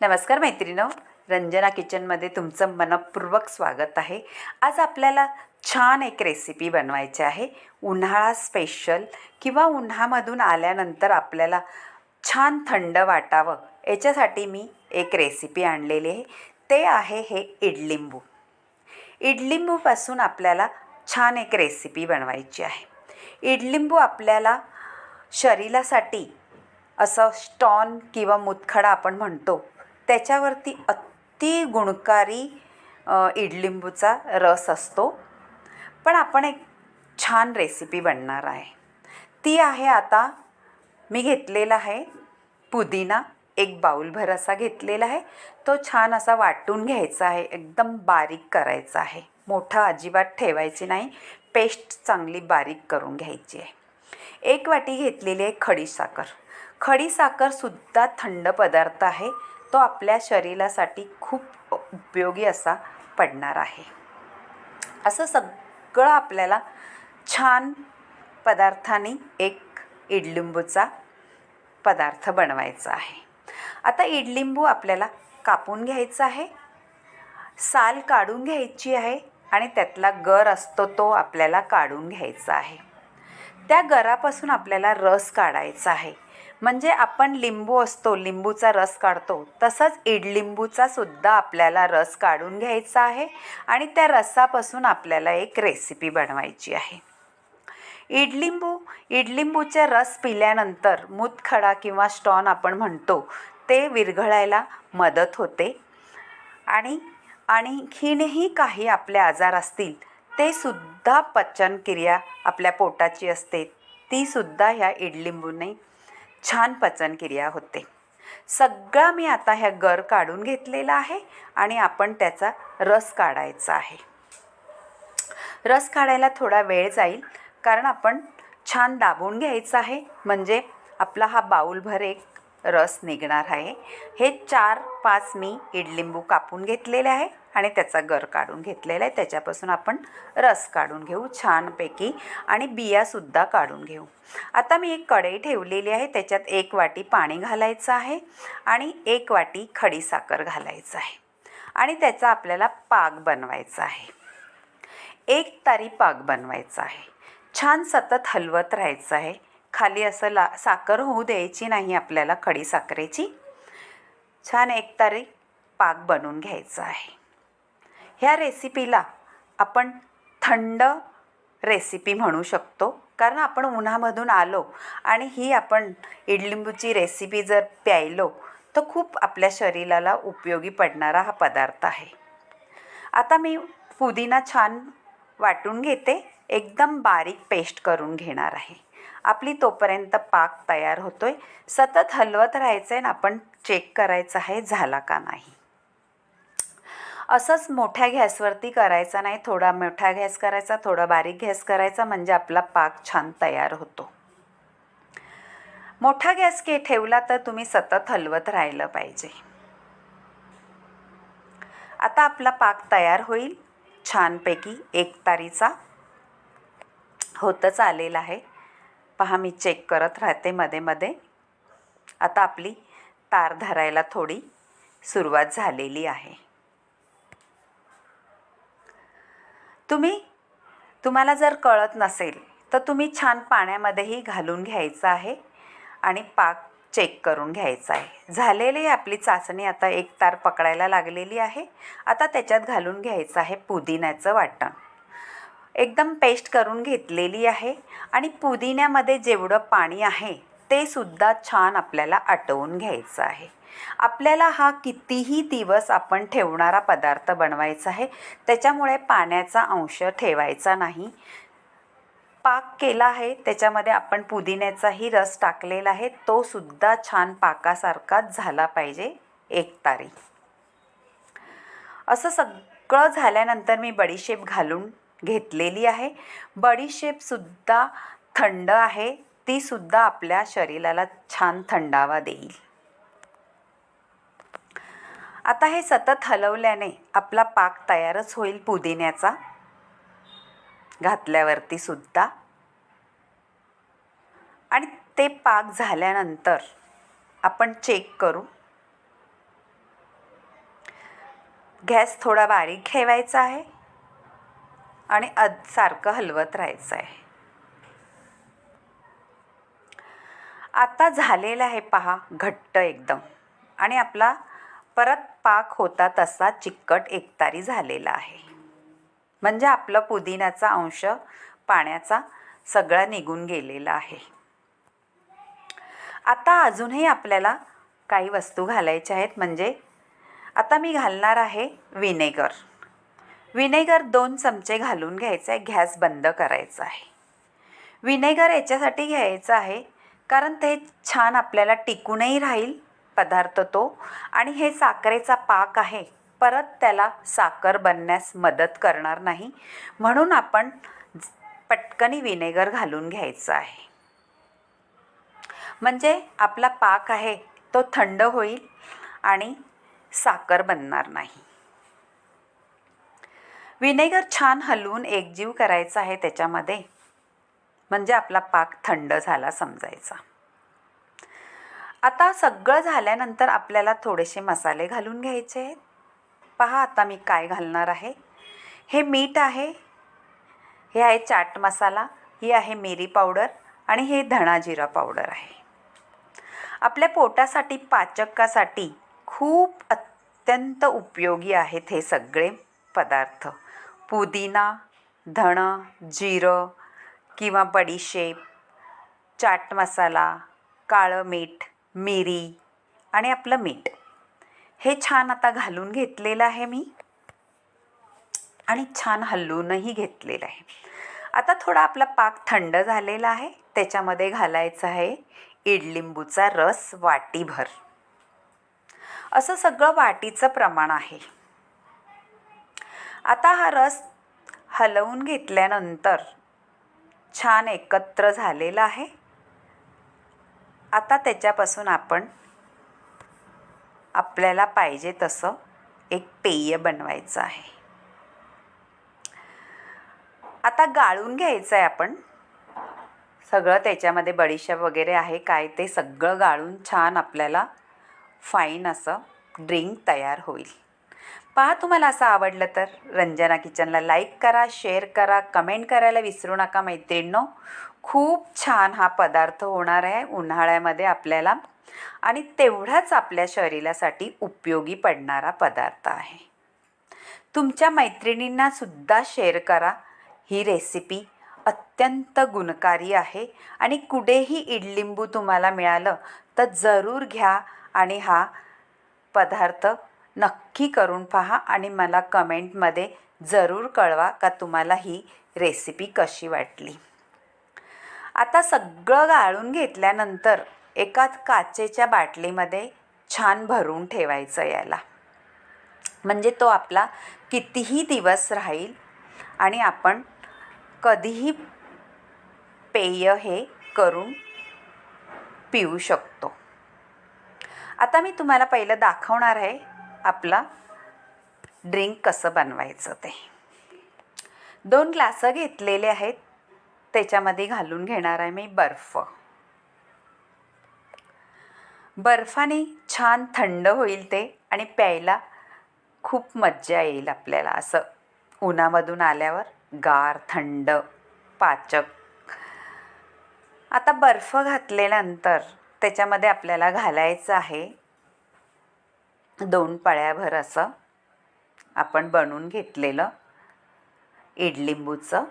नमस्कार मैत्रिणो रंजना किचनमध्ये तुमचं मनपूर्वक स्वागत आहे. आज आपल्याला छान एक रेसिपी बनवायची आहे. उन्हाळा स्पेशल किंवा उन्हामधून आल्यानंतर आपल्याला छान थंड वाटावं याच्यासाठी मी एक रेसिपी आणलेली आहे. ते आहे हे इडलिंबू. इडलिंबूपासून आपल्याला छान एक रेसिपी बनवायची आहे. इडलिंबू आपल्याला शरीरासाठी असं स्टॉन किंवा मुतखडा आपण म्हणतो त्याच्यावरती अति गुणकारी इडलिंबूचा रस असतो. पण आपण एक छान रेसिपी बनणार आहे. ती आहे आता मी घेतलेला आहे पुदिना एक बाऊलभर असा घेतलेला आहे. तो छान असा वाटून घ्यायचा आहे एकदम बारीक करायचा आहे. मोठा अजिबात ठेवायची नाही पेस्ट चांगली बारीक करून घ्यायची आहे. एक वाटी घेतलेली आहे खडीसाखर खडीसाखरसुद्धा थंड पदार्थ आहे. तो आपल्या शरीरासाठी खूप उपयोगी असा पडणार आहे. असं सगळं आपल्याला छान पदार्थाने एक इडलिंबूचा पदार्थ बनवायचा आहे. आता इडलिंबू आपल्याला कापून घ्यायचा आहे. साल काढून घ्यायची आहे आणि त्यातला गर असतो तो आपल्याला काढून घ्यायचा आहे. त्या गरापासून आपल्याला रस काढायचा आहे. म्हणजे आपण लिंबू असतो लिंबूचा रस काढतो तसंच इडलिंबूचा सुद्धा आपल्याला रस काढून घ्यायचा आहे आणि त्या रसापासून आपल्याला एक रेसिपी बनवायची आहे. इडलिंबू इडलिंबूचे रस पिल्यानंतर मूतखडा किंवा स्टॉन आपण म्हणतो ते विरघळायला मदत होते. आणि आणखीनही काही आपले आजार असतील ते सुद्धा पचनक्रिया आपल्या पोटाची असते ती सुद्धा ह्या इडलिंबूने छान पचनक्रिया होते. सगळा मी आता ह्या गर काढून घेतलेला आहे आणि आपण त्याचा रस काढायचा आहे. रस काढायला थोडा वेळ जाईल कारण आपण छान दाबून घ्यायचं आहे म्हणजे आपला हा बाऊलभर एक रस निघणार आहे. हे चार पाच मी इडलिंबू कापून घेतलेले आहे. आणि त्याचा गर काढून घेतलेला आहे. त्याच्यापासून आपण रस काढून घेऊ छानपैकी आणि बियासुद्धा काढून घेऊ. आता मी एक कढई ठेवलेली आहे. त्याच्यात एक वाटी पाणी घालायचं आहे आणि एक वाटी खडीसाखर घालायचं आहे. आणि त्याचा आपल्याला पाक बनवायचा आहे. एक तारी पाक बनवायचा आहे. छान सतत हलवत राहायचं आहे. खाली असं ला साखर होऊ द्यायची नाही आपल्याला खडी साखरेची. छान एक तारी पाक बनवून घ्यायचा आहे. ह्या रेसिपीला आपण थंड रेसिपी म्हणू शकतो. कारण आपण उन्हामधून आलो आणि ही आपण इडलिंबूची रेसिपी जर प्यायलो तर खूप आपल्या शरीराला उपयोगी पडणारा हा पदार्थ आहे. आता मी पुदिना छान वाटून घेते. एकदम बारीक पेस्ट करून घेणार आहे. आपली तोपर्यंत पाक तयार होतोय. सतत हलवत राहायचं आहे आणि आपण चेक करायचं आहे झाला का नाही. असंच मोठ्या गॅसवरती करायचा नाही थोडा मोठा गॅस करायचा थोडा बारीक गॅस करायचा म्हणजे आपला पाक छान तयार होतो. मोठा गॅस के ठेवला तर तुम्ही सतत हलवत राहिलं पाहिजे. आता आपला पाक तयार होईल. छानपैकी एक तारीचा होतच आलेला आहे. पहा मी चेक करत राहते मध्ये मध्ये. आता आपली तार धरायला थोडी सुरुवात झालेली आहे. तुम्ही? तुम्हाला जर कळत नसेल तर तुम्ही छान पाण्यामध्येही घालून घ्यायचं आहे आणि पाक चेक करून घ्यायचा आहे. झालेली आपली चाचणी आता एक तार पकडायला लागलेली आहे. आता त्याच्यात घालून घ्यायचं आहे पुदिन्याचं वाटण. एकदम पेस्ट करून घेतलेली आहे आणि पुदिन्यामध्ये जेवढं पाणी आहे ते सुद्धा छान आपल्याला आटवून घ्यायचं आहे. आपल्याला हा कितीही दिवस आपण ठेवणारा पदार्थ बनवायचा आहे त्याच्यामुळे पाण्याचा अंश ठेवायचा नाही. पाक केला आहे त्याच्यामध्ये आपण पुदिन्याचाही रस टाकलेला आहे तो सुद्धा छान पाकासारखाच झाला पाहिजे एक तारी. असं सगळं झाल्यानंतर मी बडीशेप घालून घेतलेली आहे. बडीशेपसुद्धा थंड आहे तीसुद्धा आपल्या शरीराला छान थंडावा देईल. आता हे सतत हलवल्याने आपला पाक तयारच होईल पुदिन्याचा. घातल्यावरती सुद्धा. आणि ते पाक झाल्यानंतर आपण चेक करू. गॅस थोडा बारीक ठेवायचा आहे. आणि अद सारखं हलवत राहायचं आहे. आता झालेलं आहे पहा घट्ट एकदम. आणि आपला परत पाक होता तसा चिकट एकतारी झालेला आहे. म्हणजे आपलं पुदिन्याचा अंश पाण्याचा सगळा निघून गेलेला आहे. आता अजूनही आपल्याला काही वस्तू घालायच्या आहेत. म्हणजे आता मी घालणार आहे विनेगर. विनेगर दोन चमचे घालून घ्यायचं आहे. गॅस बंद करायचा आहे. विनेगर याच्यासाठी घ्यायचं आहे कारण ते छान आपल्याला टिकूनही राहील. पदार्थ तो आणि हे साखरेचा पाक आहे. परत त्याला साखर बनण्यास मदत करणार नाही. म्हणून आपण पटकनी विनेगर घालून घ्यायचं आहे. म्हणजे आपला पाक आहे तो थंड होईल आणि साखर बनणार नाही. विनेगर छान हलवून एकजीव करायचा आहे त्याच्यामध्ये. म्हणजे आपला पाक थंड झाला समजायचा. आता सगळं झाल्यानंतर आपल्याला थोडेसे मसाले घालून घ्यायचे आहेत. पहा आता मी काय घालणार आहे. हे मीठ आहे. हे आहे चाट मसाला. ही आहे मिरी पावडर आणि हे धणा जिरा पावडर आहे. आपल्या पोटासाठी पाचकासाठी खूप अत्यंत उपयोगी आहेत हे सगळे पदार्थ. पुदिना धणं जिरं किंवा बडीशेप चाट मसाला काळं मीठ मिरी आणि आपलं मीठ. हे छान आता घालून घेतलेलं आहे मी. आणि छान हलवूनही घेतलेलं आहे. आता थोडा आपला पाक थंड झालेला आहे. त्याच्यामध्ये घालायचं आहे इडलिंबूचा रस वाटीभर. असं सगळं वाटीचं प्रमाण आहे. आता हा रस हलवून घेतल्यानंतर छान एकत्र झालेला आहे. आता त्याच्यापासून आपण आपल्याला पाहिजे तसं एक पेय बनवायचं आहे. आता गाळून घ्यायचं आहे आपण. सगळं त्याच्यामध्ये बडीशेप वगैरे आहे काय ते सगळं गाळून छान आपल्याला फाईन असं ड्रिंक तयार होईल. पहा तुम्हाला असं आवडलं तर रंजना किचनला लाईक करा शेअर करा कमेंट करायला विसरू नका मैत्रिणींनो. खूप छान हा पदार्थ होणार आहे उन्हाळ्यामध्ये आपल्याला. आणि तेवढाच आपल्या शरीरासाठी उपयोगी पडणारा पदार्थ आहे. तुमच्या मैत्रिणींना सुद्धा शेअर करा. ही रेसिपी अत्यंत गुणकारी आहे. आणि कुठेही इडलिंबू तुम्हाला मिळालं तर जरूर घ्या आणि हा पदार्थ नक्की करून पहा आणि मला कमेंटमध्ये जरूर कळवा का तुम्हाला ही रेसिपी कशी वाटली. आता सगळं गाळून घेतल्यानंतर एका काचेच्या बाटलीमध्ये छान भरून ठेवायचं याला. म्हणजे तो आपला कितीही दिवस राहील आणि आपण कधीही पेय हे करून पिऊ शकतो. आता मी तुम्हाला पहिलं दाखवणार आहे आपला ड्रिंक कसं बनवायचं ते. दोन ग्लासं घेतलेले आहेत त्याच्यामध्ये घालून घेणार आहे मी बर्फ. बर्फाने छान थंड होईल ते आणि प्यायला खूप मज्जा येईल आपल्याला असं. उन्हामधून आल्यावर गार थंड पाचक. आता बर्फ घातल्यानंतर त्याच्यामध्ये आपल्याला घालायचं आहे दोन पळ्याभर असं आपण बनवून घेतलेलं. इडलिंबूचं.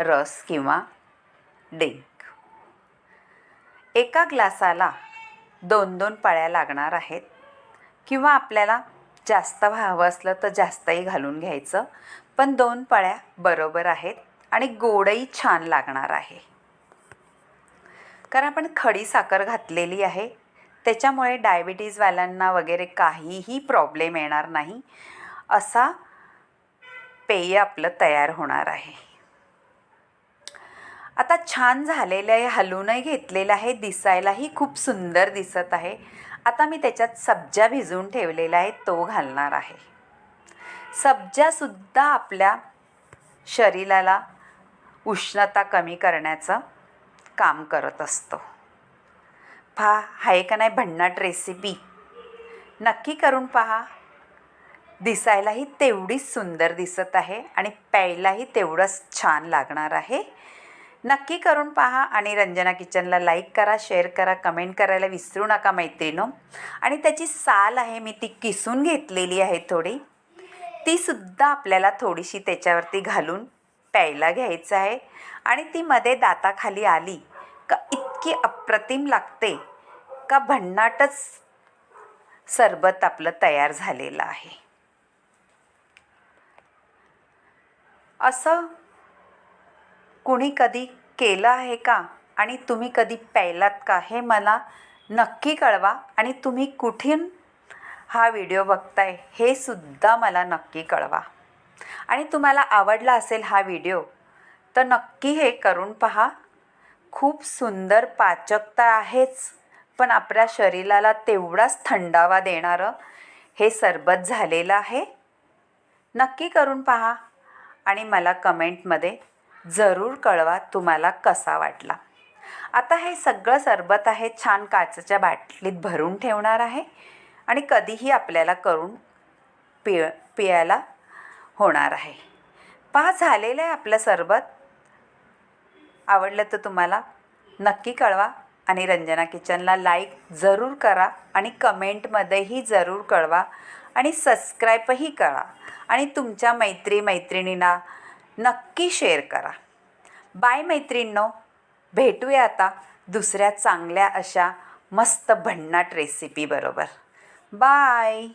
रस किंवा डिंक. एका ग्लासाला दोन दोन पळ्या लागणार आहेत. किंवा आपल्याला जास्त हवं असलं तर जास्तही घालून घ्यायचं. पण दोन पळ्या बरोबर आहेत आणि गोडही छान लागणार आहे. कारण आपण खडी साखर घातलेली आहे. त्याच्यामुळे डायबिटीजवाल्यांना वगैरे काहीही प्रॉब्लेम येणार नाही. असा पेय आपलं तयार होणार आहे. आता छान झालेलं आहे हलवूनही घेतलेलं आहे दिसायलाही खूप सुंदर दिसत आहे. आता मी त्याच्यात सब्जा भिजवून ठेवलेला आहे तो घालणार आहे. सब्जासुद्धा आपल्या शरीराला उष्णता कमी करण्याचं काम करत असतो. पहा आहे का नाही भन्नाट रेसिपी नक्की करून पहा. दिसायलाही तेवढीच सुंदर दिसत आहे आणि प्यायलाही तेवढंच छान लागणार आहे. नक्की करून पहा आणि रंजना किचनला लाईक करा शेअर करा कमेंट करायला विसरू नका मैत्रिणो. आणि त्याची साल आहे मी ती किसून घेतलेली आहे थोडी. तीसुद्धा आपल्याला थोडीशी त्याच्यावरती घालून प्यायला घ्यायचं आहे. आणि ती मध्ये दाताखाली आली का इतकी अप्रतिम लागते का भन्नाटच सरबत आपलं तयार झालेलं आहे. असं कुणी कधी केलं आहे का? आणि तुम्ही कधी प्यायलात का? हे मला नक्की कळवा. आणि तुम्ही कुठून हा व्हिडिओ बघताय हे सुद्धा मला नक्की कळवा. आणि तुम्हाला आवडला असेल हा व्हिडिओ तर नक्की हे करून पहा. खूप सुंदर पाचकता आहेच पण आपल्या शरीराला तेवढाच थंडावा देणारं हे सरबत झालेलं आहे. नक्की करून पहा. आणि मला कमेंटमध्ये जरूर कळवा तुम्हाला कसा वाटला. आता हे सगळं सरबत आहे छान काचेच्या बाटलीत भरून ठेवणार आहे आणि कधीही आपल्याला करून पिय पियाला होणार आहे. पहा झालेलं आहे आपलं सरबत. आवडलं तर तुम्हाला नक्की कळवा आणि रंजना किचनला लाईक जरूर करा आणि कमेंटमध्येही जरूर कळवा आणि सबस्क्राईबही करा. आणि तुमच्या मैत्री मैत्रिणींना नक्की शेअर करा. बाय मैत्रिणींनो भेटूया आता दुसऱ्या चांगल्या अशा मस्त भन्नाट रेसिपी बरोबर. बाय!